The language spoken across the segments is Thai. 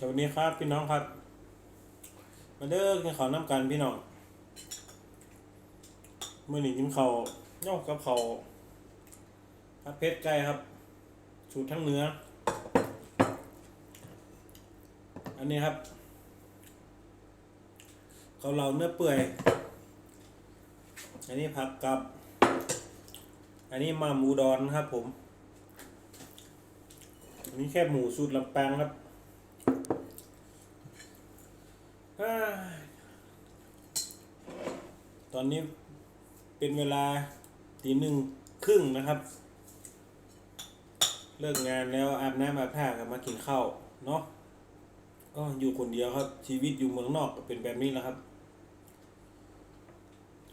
สวัสดีครับพี่น้องครับ มาเด้อกินข้าวน้ำกันพี่น้องเมื่อนี้กินข้าวย่อกกับข้าวผัดเผ็ดไก่ครับ สูตรทั้งเนื้อ อันนี้ครับเกาเหลาเนื้อเปื่อย อันนี้ผักกับ อันนี้มาหมูดอนครับผม อันนี้แค่หมูสูตรลำปางครับ อ้ายต อนนี้เป็นเวลาตีหนึ่งครึ่งนะครับ เลิกงานแล้วอาบน้ำอาบท่ากันมากินข้าวเนาะก็อยู่คนเดียวครับ ชีวิตอยู่เมืองนอกเป็นแบบนี้แหละครับ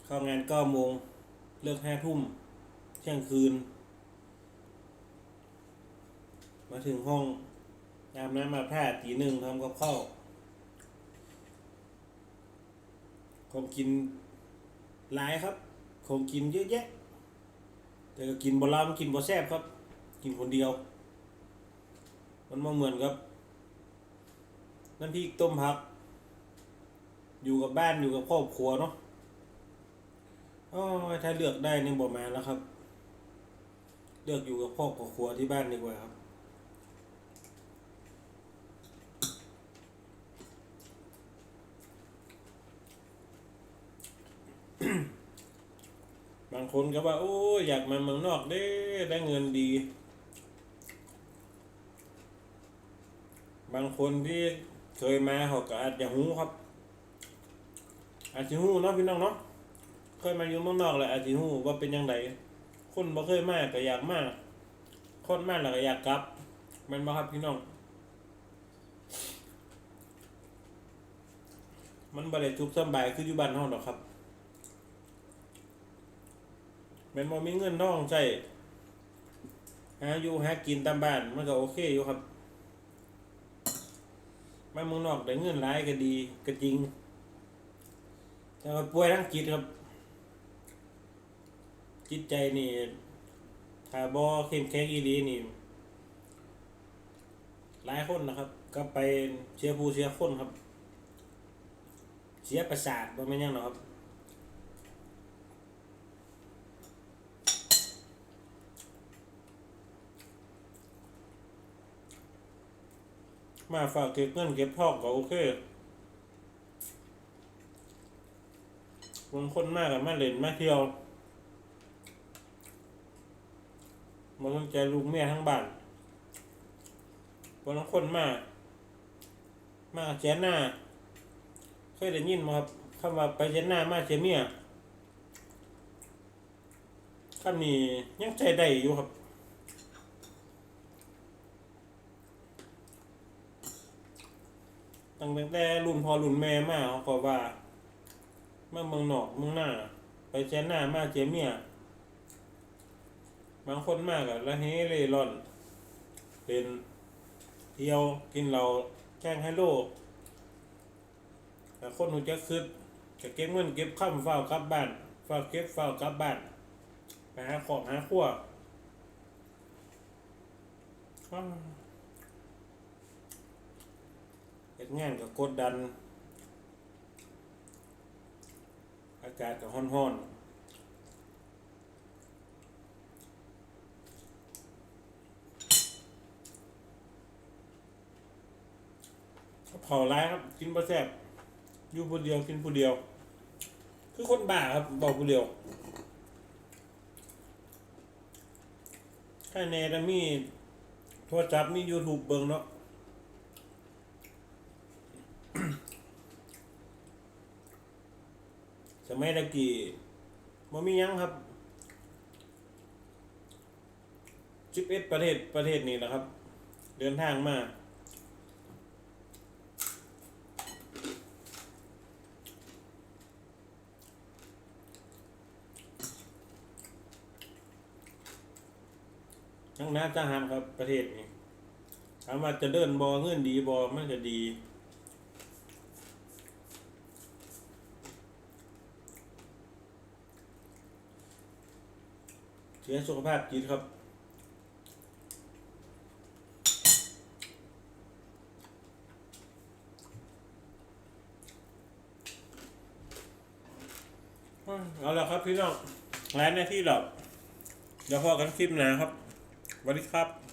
เข้างานเก้าโมงเลิกห้าทุ่มเที่ยงคืน มาถึงห้องอาบน้ำอาบท่าตีหนึ่งทำกับข้าวของกิน หลายครับ ของกินเยอะแยะ แต่ก็กินบ่ลำกินบ่แซบครับ กินคนเดียว มันมาเหมือนกับน้ำพริกต้มผัก อยู่กับบ้านอยู่กับครอบครัวเนาะอ๋อถ้าเลือกได้นี่บ่มาแล้วครับ เลือกอยู่กับครอกับครัวที่บ้านดีกว่าครับ บางคนก็ว่า โอ้ยอยากมาเมืองนอกเด้ได้เงินดี บางคนที่เคยมาเขาก็อาจจะหูครับ อาจจะหูเนาะพี่น้องเนาะเคยมาอยู่เมืองนอกแหละอาจจะหูว่าเป็นยังไงคนบ่เคยมาก็อยากมาก คนมาแล้วก็อยากกลับมันบ่ครับพี่น้อง มันบ่ได้ทุกข์สบายคืออยู่บ้านเฮาดอกครับ ม่นบ่มีเงินน้องใช้หาอยู่หากินตามบ้านมันก็โอเคอยู่ครับมาเมืองนอกได้เงินหลายก็ดีก็จริง แต่ว่าป่วยทางจิตครับ จิตใจนี่ถ้าบ่เข้มแข็งอีหลีนี่หลายคนนะครับ ก็ไปเสียผู้เสียคนครับ เสียประสาทบ่แม่นยังหรอกครับ มาฝากเก็บเงินเก็บทองก็โอเคบางคนมากกับมาเล่นมาเที่ยวมาสนใจลูกเมียทั้งบ้านบางคนมาก มาเจยหน้า เคยได้ยินมาครับคำว่าไปเจยหน้ามาเจยเมียคำนี้ยังใจได้อยู่ครับ ตั้งแต่รุ่นพ่อรุ่นแม่มาเขาก็ว่าเมื่อเมืองนอกเมืองหน้า ไปเจยหน้ามาเจยเมียบางคนมากอะละเฮเร่ร่อนเป็นเที่ยวกินเราแจ้งให้โลกแต่คนหูจะคืดจะเก็บเงินเก็บข้ามเฝ้ากลับบ้านเฝ้าเก็บเฝ้ากลับบ้านไปหาของหาขั้วอ้าวเฮ็ ดงานกับกดดัน อากาศก็ร้อนๆเผาร้ายครับ กินบะแซบอยู่ผู้เดียวกินผู้เดียว คือคนบ้าครับบอกผู้เดียวถ้าแน่ถ้ามีโทรศัพท์มี YouTube เบิ่งเนาะ สมัยตะกี้บ่มียังครับสิบเอ็ดประเทศประเทศนี้นะครับ เดินทางมาทั้งน้าทหารครับประเทศนี้ถามว่าจะเดินบอเงินดีบอมันจะดี เสียสุขภาพจิตครับ เอาละครับพี่น้องร้านหน้าที่เรากเดี๋ยวพอกันคลิปหนะครับสวัสดีครับ